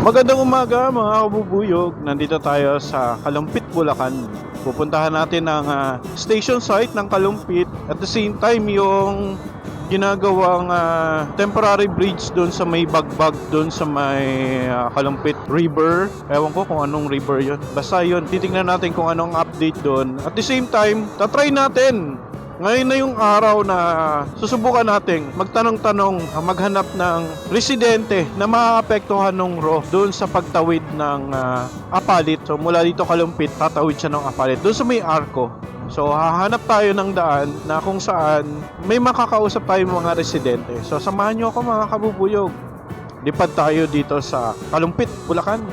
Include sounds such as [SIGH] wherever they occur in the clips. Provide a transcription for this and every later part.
Magandang umaga mga kabubuyog. Nandito tayo sa Kalumpit, Bulacan. Pupuntahan natin ang ah, station site ng Kalumpit. At the same time, yung ginagawang ah, temporary bridge doon sa may bagbag doon sa may ah, Kalumpit River. Ewan ko kung anong river yon. Basta yun, titingnan natin kung anong update doon. At the same time, tatry natin ngayon na yung araw na susubukan nating magtanong-tanong, ah, maghanap ng residente na maapektuhan ng RO doon sa pagtawid ng ah, Apalit. So mula dito Kalumpit, tatawid siya ng Apalit doon sa may arko. So hahanap tayo ng daan na kung saan may makakausap tayo mga residente. So samahan nyo ako mga kabubuyog. Lipad tayo dito sa Kalumpit, Bulacan.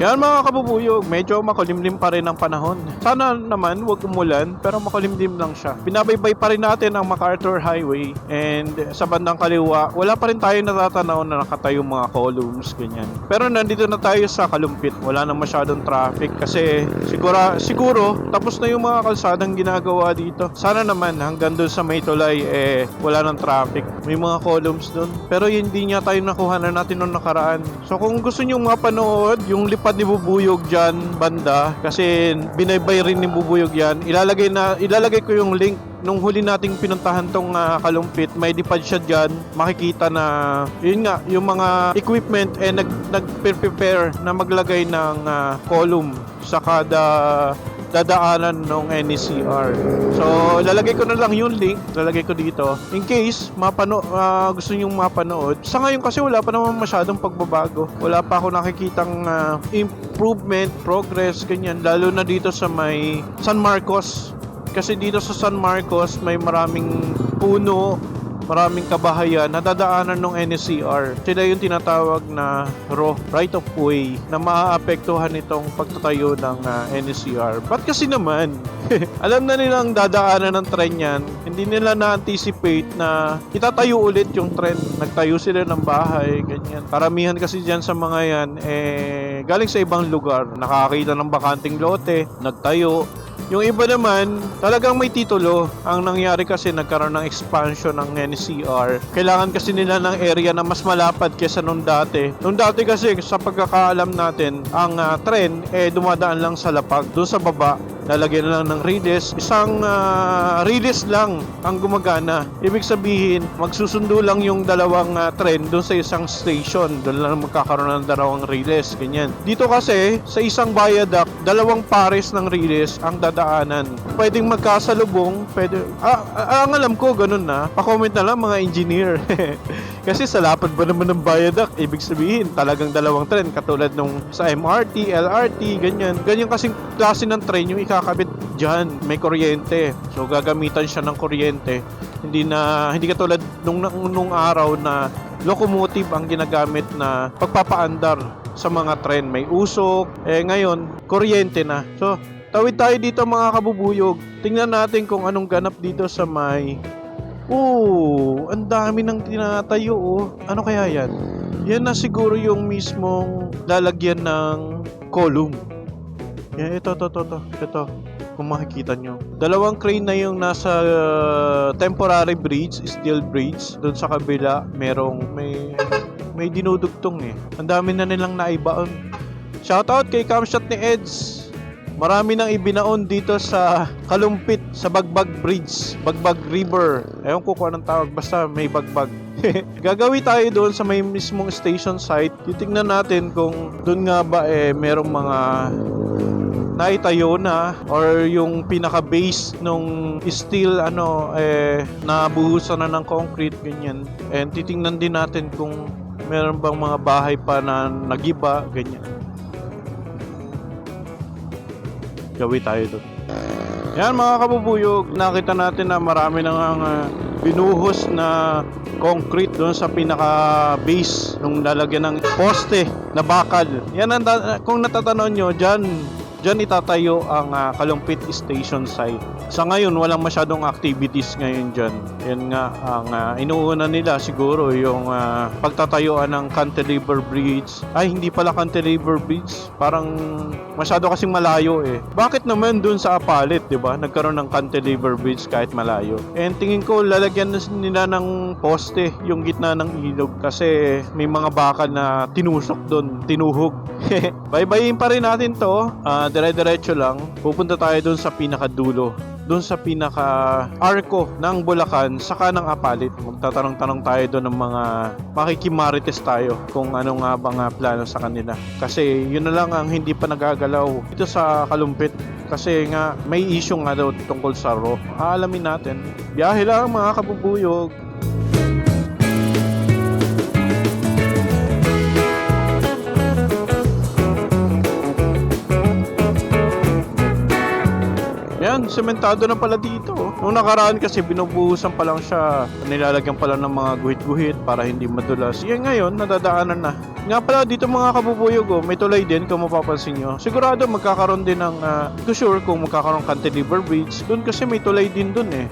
Yan mga kabubuyog, medyo makulimlim pa rin ang panahon. Sana naman wag umulan pero makulimlim lang siya. Binabaybay pa rin natin ang MacArthur Highway and sa bandang kaliwa, wala pa rin tayo natatanaw na nakatayo mga columns, ganyan. Pero nandito na tayo sa Kalumpit, wala na masyadong traffic kasi siguro, siguro tapos na yung mga kalsadang ginagawa dito. Sana naman hanggang doon sa may tulay eh wala ng traffic. May mga columns doon. Pero hindi niya tayo nakuha na natin noong nakaraan. So kung gusto niyo mapanood yung lipad ni Bubuyog dyan banda kasi binaybay rin ni Bubuyog yan. Ilalagay na ilalagay ko yung link. Nung huli nating pinuntahan tong ah, kalumpit may lipad siya dyan. Makikita na yun nga yung mga equipment eh nag nag-prepare na maglagay ng ah, column sa kada dadaanan ng NECR. So, lalagay ko na lang yung link, lalagay ko dito. In case mapano ah, gusto niyo mapanood. Sa ngayon kasi wala pa naman masyadong pagbabago. Wala pa ako nakikitang ah, improvement, progress, ganyan. Lalo na dito sa may San Marcos. Kasi dito sa San Marcos may maraming puno, maraming kabahayan na dadaanan ng NSCR. Sila yung tinatawag na RO, right of way, na maaapektuhan itong pagtatayo ng ah, NSCR. Ba't kasi naman? [LAUGHS] Alam na nilang dadaanan ng tren yan, hindi nila na-anticipate na itatayo ulit yung tren. Nagtayo sila ng bahay, ganyan. Karamihan kasi dyan sa mga yan, eh, galing sa ibang lugar. Nakakita ng bakanting lote, nagtayo, yung iba naman, talagang may titulo. Ang nangyari kasi nagkaroon ng expansion ng NCR. Kailangan kasi nila ng area na mas malapad kesa nung dati. Nung dati kasi sa pagkakaalam natin, ang ah, tren eh dumadaan lang sa lapag. Doon sa baba, lalagyan na lang ng release. Isang uh, release lang ang gumagana. Ibig sabihin, magsusundo lang yung dalawang ah, tren doon sa isang station. Doon lang magkakaroon ng dalawang release. Ganyan. Dito kasi, sa isang viaduct, dalawang pares ng release ang dadaanan. Pwedeng magkasalubong, pwede... Ah, ah, ang alam ko, ganun na. Pa-comment na lang mga engineer. [LAUGHS] kasi sa lapad ba naman ng viaduct, ibig sabihin, talagang dalawang tren. Katulad nung sa MRT, LRT, ganyan. Ganyan kasing klase ng train yung ikakabit dyan. May kuryente. So, gagamitan siya ng kuryente. Hindi na, hindi katulad nung, nung araw na locomotive ang ginagamit na pagpapaandar sa mga tren. May usok. Eh, ngayon, kuryente na. So, tawid tayo dito mga kabubuyog. Tingnan natin kung anong ganap dito sa may... Oo, ang dami nang tinatayo oh. Ano kaya yan? Yan na siguro yung mismong lalagyan ng column. Yan, ito, ito, ito, ito. Ito, kung makikita nyo. Dalawang crane na yung nasa uh, temporary bridge, steel bridge. Doon sa kabila, merong may may dinudugtong eh. Ang dami na nilang naibaon. Shoutout kay Camshot ni Eds. Marami nang ibinaon dito sa Kalumpit, sa Bagbag Bridge, Bagbag River. Ewan ko kung anong tawag, basta may bagbag. [LAUGHS] Gagawi tayo doon sa may mismong station site. Titingnan natin kung doon nga ba eh merong mga naitayo na or yung pinaka base nung steel ano eh nabuhusan na ng concrete ganyan and titingnan din natin kung meron bang mga bahay pa na nagiba ganyan gawi tayo doon yan mga kabubuyog nakita natin na marami nang uh, binuhos na concrete doon sa pinaka base nung lalagyan ng poste na bakal. Yan ang kung natatanaw nyo, dyan Diyan itatayo ang ah, Kalumpit Station site. Sa ngayon, walang masyadong activities ngayon dyan. Yan nga, ang ah, inuuna nila siguro yung ah, pagtatayuan ng cantilever bridge. Ay, hindi pala cantilever bridge. Parang masyado kasing malayo eh. Bakit naman dun sa Apalit, di ba? Nagkaroon ng cantilever bridge kahit malayo. And tingin ko, lalagyan nila ng poste yung gitna ng ilog kasi may mga bakal na tinusok doon, tinuhog. [LAUGHS] Bye-byein pa rin natin to. Ah, dire-diretso lang. Pupunta tayo doon sa pinakadulo. Doon sa pinaka arko ng Bulacan saka ng Apalit. Magtatanong-tanong tayo doon ng mga makikimarites tayo kung ano nga ba nga plano sa kanila. Kasi yun na lang ang hindi pa nagagalaw dito sa Kalumpit. Kasi nga may issue nga daw tungkol sa RO. Aalamin natin. Biyahe lang mga kabubuyog. Sementado na pala dito. oh. Nung nakaraan kasi binubuhusan pa lang siya. Nilalagyan pa lang ng mga guhit-guhit para hindi madulas. Yan ngayon, nadadaanan na. Nga pala dito mga kabubuyog, oh, may tulay din kung mapapansin nyo. Sigurado magkakaroon din ng, uh, sure kung magkakaroon cantilever bridge. Doon kasi may tulay din doon eh.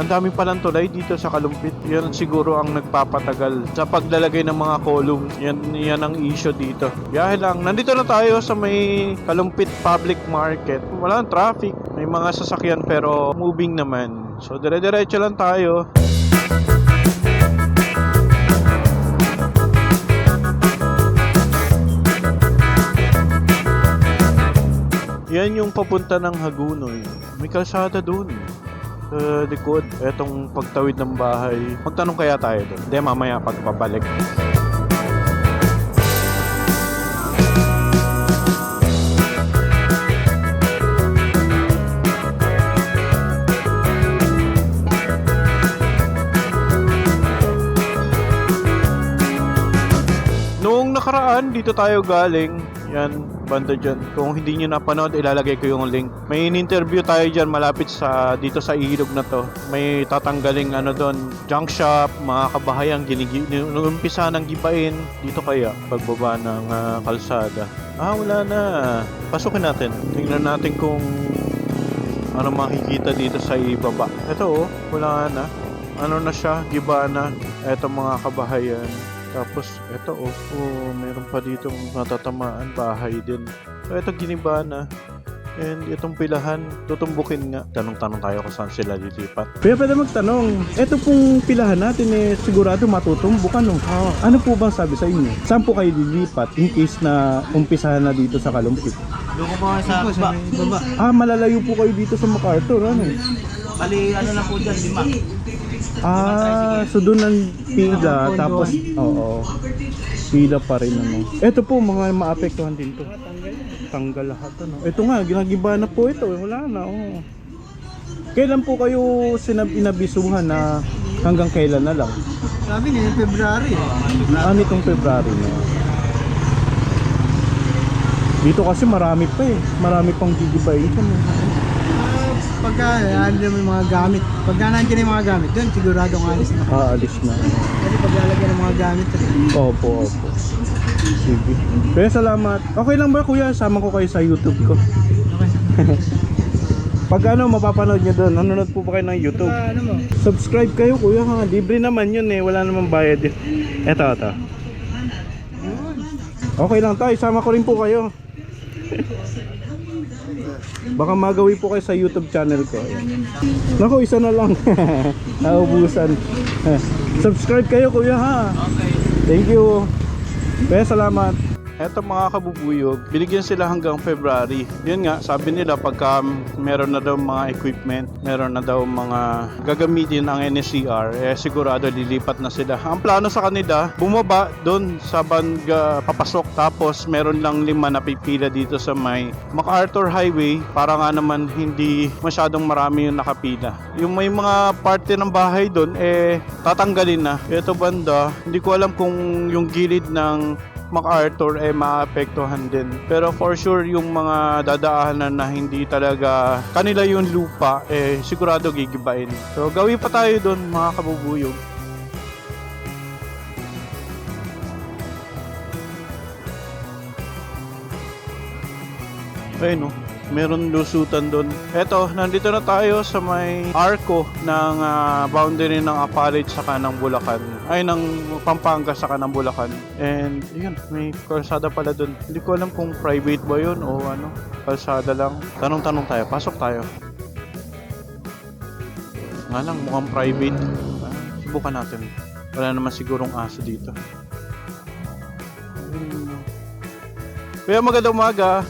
Ang dami palang tulay dito sa Kalumpit. Yan siguro ang nagpapatagal sa paglalagay ng mga column. Yan, yan ang issue dito. Biyahe lang. Nandito na tayo sa may Kalumpit Public Market. Wala traffic. May mga sasakyan pero moving naman. So dire-diretso lang tayo. Yan yung papunta ng Hagunoy. May kalsada dun. Sa likod, etong pagtawid ng bahay. Magtanong kaya tayo doon. Hindi, mamaya pagpabalik. Noong nakaraan, dito tayo galing. Yan, banda dyan. Kung hindi nyo napanood, ilalagay ko yung link. May in-interview tayo dyan malapit sa dito sa ilog na to. May tatanggaling ano doon, junk shop, mga kabahayan, ginigi, nung umpisa ng gibain. Dito kaya, pagbaba ng ah, kalsada. Ah, wala na. Pasukin natin. Tingnan natin kung ano makikita dito sa ibaba. Ito oh, wala na. Ano na siya, giba na. Ito mga kabahayan. Tapos, ito oh, oh meron pa ditong natatamaan, bahay din. So, ito giniba na. And itong pilahan, tutumbukin nga. Tanong-tanong tayo kung saan sila lilipat. Kaya pwede magtanong, ito pong pilahan natin eh sigurado matutumbukan no? Ano po bang sabi sa inyo? Saan po kayo lilipat in case na umpisahan na dito sa Kalumpit? Doon ko po sa baba. baba. Ah, malalayo po kayo dito sa MacArthur, ano? Bali, ano lang po dyan, lima. Ah, so doon ang pila, tapos, oo, pila pa rin ano. Ito po, mga maapektuhan din to. Tanggal lahat ano. Ito nga, ginagiba na po ito, eh. wala na, oo. Kailan po kayo sinab inabisuhan na hanggang kailan na lang? Sabi niya, February. Ah, nitong February na. Dito kasi marami pa eh. Marami pang gigibayin siya. Pagka, nandiyan yung mga gamit. Pagka nandiyan yung mga gamit, doon siguradong alis na. Aalis na. Kasi paglalagyan ng mga gamit, Opo, opo. Sige. Kaya salamat. Okay lang ba kuya? Sama ko kayo sa YouTube ko. [LAUGHS] Pag ano, mapapanood nyo doon. Nanonood po ba kayo ng YouTube? ano mo? Subscribe kayo kuya ha. Libre naman yun eh. Wala namang bayad yun. Eto, eto. Okay lang tayo. Sama ko rin po kayo. [LAUGHS] Baka magawi po kayo sa YouTube channel ko. Naku, isa na lang. [LAUGHS] Naubusan. [LAUGHS] Subscribe kayo kuya ha. Thank you. Kaya salamat. Eto mga kabubuyog, binigyan sila hanggang February. Yun nga, sabi nila pagka meron na daw mga equipment, meron na daw mga gagamitin ang NSCR, eh sigurado lilipat na sila. Ang plano sa kanila, bumaba doon sa bangga papasok tapos meron lang lima na pipila dito sa may MacArthur Highway para nga naman hindi masyadong marami yung nakapila. Yung may mga parte ng bahay doon, eh tatanggalin na. Ito banda, hindi ko alam kung yung gilid ng MacArthur eh maapektuhan din. Pero for sure yung mga dadaanan na hindi talaga kanila yung lupa eh sigurado gigibain. So gawin pa tayo doon mga kabubuyog. Ayun no, meron lusutan doon. Eto, nandito na tayo sa may arco ng ah, boundary ng Apalit sa kanang Bulacan. Ay, ng Pampanga sa kanang Bulacan. And, yun, may kalsada pala doon. Hindi ko alam kung private ba yun o ano, kalsada lang. Tanong-tanong tayo, pasok tayo. Nga lang, mukhang private. Ah, Subukan natin. Wala naman sigurong aso dito. Hmm. Kuya, magandang umaga.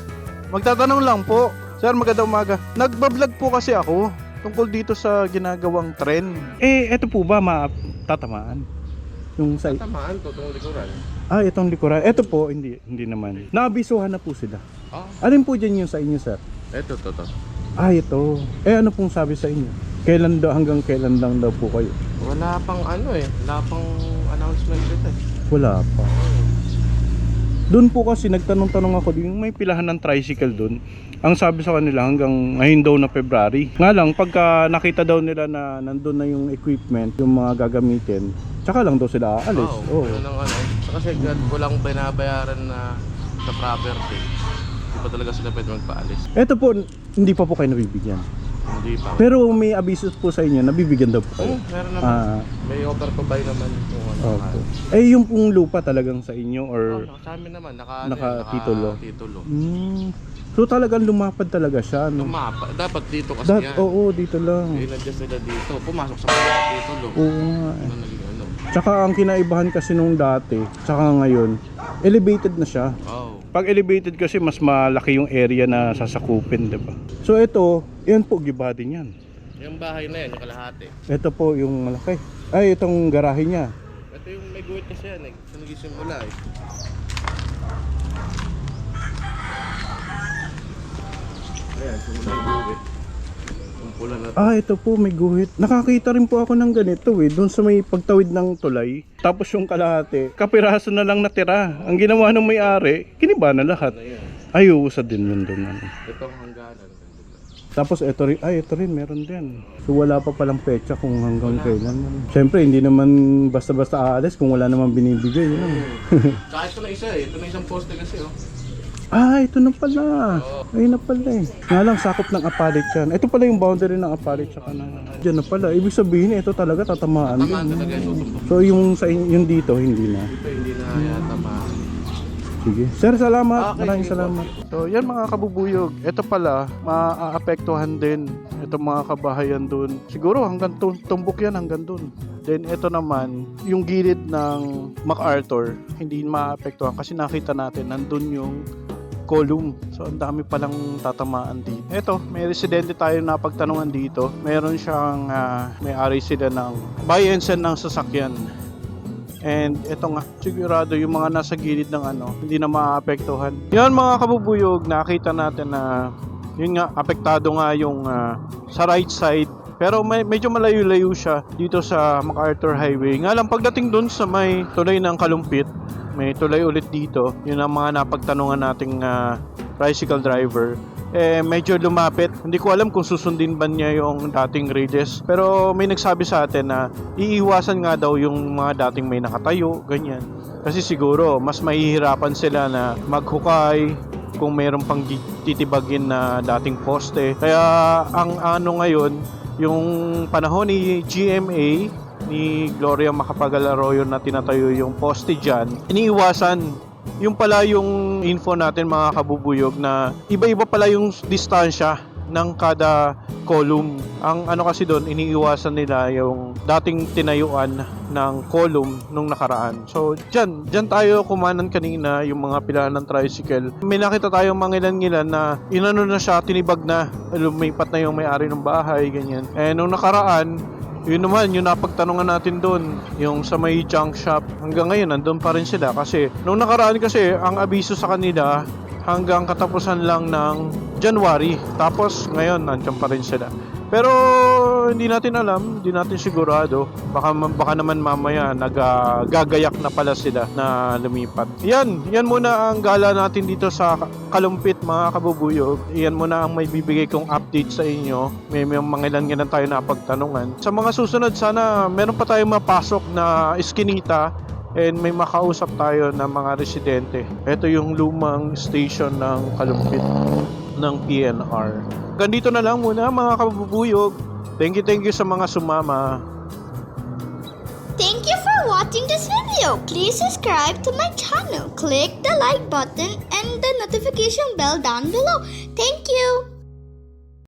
Magtatanong lang po. Sir, magandang umaga. Nagbablog po kasi ako tungkol dito sa ginagawang trend. Eh, eto po ba matatamaan? Yung sa... Tamaan to, itong likuran. Ah, itong likuran. Eto po, hindi, hindi naman. Naabisuhan na po sila. Ah, Alin po dyan yung sa inyo, sir? eto, to, to. Ah, ito. Eh, ano pong sabi sa inyo? Kailan daw, hanggang kailan lang daw po kayo? Wala pang ano eh, wala pang announcement dito eh. Wala pa. Doon po kasi nagtanong-tanong ako, yung may pilahan ng tricycle doon. Ang sabi sa kanila hanggang ngayon daw na February. Nga lang, pagka nakita daw nila na nandun na yung equipment, yung mga gagamitin, tsaka lang daw sila aalis. Oo, Oo. yun ang ano. Kasi God, walang binabayaran na sa property. Hindi pa talaga sila pwede magpaalis. Ito po, hindi pa po kayo nabibigyan. Hindi pa. Pero may abisos po sa inyo, nabibigyan daw po kayo. Oo, meron naman. Ah, May offer to buy naman kung ano. opo. Eh, yung pong lupa talagang sa inyo or... Oh, sa amin naman, naka, ano, Naka-titulo. titulo. Hmm. So talagang lumapad talaga siya, no? Lumapa. Dapat dito kasi Dat, yan. oo, dito lang. Inadjust nila dito. Pumasok sa mga titulo. Oo nga eh. Ano naging ano. Tsaka ang kinaibahan kasi nung dati, tsaka ngayon, elevated na siya. Oh. Pag elevated kasi mas malaki yung area na sasakupin, 'di ba? So ito, yan po giba din yan. Yung bahay na yan, yung kalahati. Ito po yung malaki. Ay, itong garahe niya. Ito yung may guhit kasi yan eh. Ito nagsisimula eh. Ayan, simula yung guhit. Yung pula na Ah, ito po may guhit. Nakakita rin po ako ng ganito eh, doon sa may pagtawid ng tulay. Tapos yung kalahati, kapiraso na lang natira. Ang ginawa ng may-ari, kiniba na lahat. na yan. Ay, din yun doon. Ano. Ito ang hangganan. Tapos ito rin, ay ito rin meron din. So wala pa palang petsa kung hanggang kailan. Siyempre hindi naman basta-basta aalis kung wala naman binibigay. Yun. lang. Tsaka ito na isa eh. Ito na isang poste kasi oh. Ah, ito na pala. Ayun na pala eh. Nga lang sakop ng apalit yan. Ito pala yung boundary ng apalit tsaka ng... Diyan na pala. Ibig sabihin ito talaga tatamaan Tamaan din. talaga yung tutumbok. So yung sa in- yung dito hindi na. Ito hindi na yata ma... Sige. Sir, salamat. Okay, Maraming sige po. salamat. So, yan mga kabubuyog. Ito pala, maaapektuhan din itong mga kabahayan dun. Siguro hanggang tum- tumbok yan hanggang dun. Then ito naman, yung gilid ng MacArthur, hindi maapektuhan kasi nakita natin nandun yung column. So, ang dami palang tatamaan dito. Ito, may residente tayo na pagtanungan dito. Meron siyang, ah, may-ari sila ng buy and sell ng sasakyan. And ito nga, sigurado yung mga nasa gilid ng ano, hindi na maapektuhan. Yan mga kabubuyog, nakita natin na yun nga, apektado nga yung ah, sa right side. Pero may, medyo malayo-layo siya dito sa MacArthur Highway. Nga lang pagdating dun sa may tulay ng Kalumpit, may tulay ulit dito. Yun ang mga napagtanungan nating ah, tricycle driver eh medyo lumapit. Hindi ko alam kung susundin ba niya yung dating radius. Pero may nagsabi sa atin na iiwasan nga daw yung mga dating may nakatayo, ganyan. Kasi siguro mas mahihirapan sila na maghukay kung mayroon pang gi- titibagin na dating poste. Kaya ang ano ngayon, yung panahon ni GMA ni Gloria Macapagal Arroyo na tinatayo yung poste dyan, iniiwasan yung pala yung info natin mga kabubuyog na iba-iba pala yung distansya ng kada column. Ang ano kasi doon, iniiwasan nila yung dating tinayuan ng column nung nakaraan. So, dyan, dyan tayo kumanan kanina yung mga pilahan ng tricycle. May nakita tayong mangilan-ngilan na inano na siya, tinibag na, lumipat na yung may-ari ng bahay, ganyan. Eh, nung nakaraan, yun naman, yung napagtanungan natin doon, yung sa may junk shop, hanggang ngayon, nandun pa rin sila. Kasi, nung nakaraan kasi, ang abiso sa kanila, hanggang katapusan lang ng January. Tapos, ngayon, nandiyan pa rin sila. Pero hindi natin alam, hindi natin sigurado. Baka, baka naman mamaya nagagayak na pala sila na lumipat. Yan, yan muna ang gala natin dito sa Kalumpit mga kabubuyog. Yan muna ang may bibigay kong update sa inyo. May, may mga ilan nga tayo napagtanungan. Sa mga susunod, sana meron pa tayong mapasok na iskinita and may makausap tayo ng mga residente. Ito yung lumang station ng Kalumpit ng PNR. Ganito na lang muna mga kabubuyog. Thank you, thank you sa mga sumama. Thank you for watching this video. Please subscribe to my channel. Click the like button and the notification bell down below. Thank you.